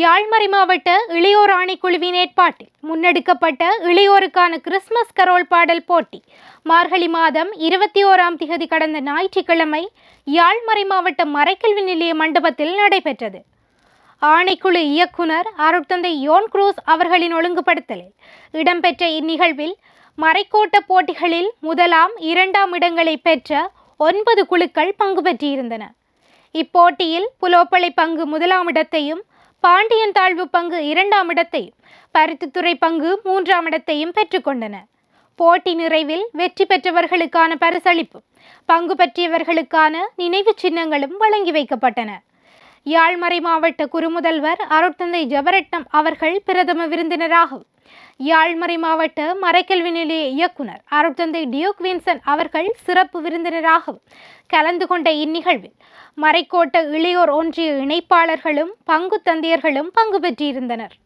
யாழ்மறை மாவட்ட இளையோர் ஆணைக்குழுவின் ஏற்பாட்டில் முன்னெடுக்கப்பட்ட இளையோருக்கான கிறிஸ்துமஸ் கரோல் பாடல் போட்டி. மார்கழி மாதம் இருபத்தி ஓராம் திகதி கடந்த ஞாயிற்றுக்கிழமை யாழ்மறை மாவட்ட மறைக்கல்வி நிலைய மண்டபத்தில் நடைபெற்றது. ஆணைக்குழு இயக்குனர் அருட்தந்தை யோன் குரூஸ் அவர்களின் ஒழுங்குபடுத்தலில் இடம்பெற்ற இந்நிகழ்வில் மறைக்கோட்ட போட்டிகளில் முதலாம் இரண்டாம் இடங்களை பெற்ற ஒன்பது குழுக்கள் பங்கு பெற்றிருந்தன. இப்போட்டியில் புலோப்பளை பங்கு முதலாம் இடத்தையும் பாண்டியன் தாழ்வு பங்கு இரண்டாம் இடத்தையும் பருத்தித்துறை பங்கு மூன்றாம் இடத்தையும் பெற்றுக்கொண்டன. போட்டி நிறைவில் வெற்றி பெற்றவர்களுக்கான பரிசளிப்பு பங்கு பற்றியவர்களுக்கான நினைவு சின்னங்களும் வழங்கி வைக்கப்பட்டன. யாழ்மறை மாவட்ட குறுமுதல்வர் அருட்தந்தை ஜபரட்னம் அவர்கள் பிரதம விருந்தினராகும். யாழ்மறை மாவட்ட மறைக்கல்வி நிலைய இயக்குனர் அருட்தந்தை டியோக் வின்சன் அவர்கள் சிறப்பு விருந்தினராகவும் கலந்து கொண்ட இந்நிகழ்வில் மறைக்கோட்ட இளையோர் ஒன்றிய இணைப்பாளர்களும் பங்கு தந்தையர்களும் பங்கு பெற்றிருந்தனர்.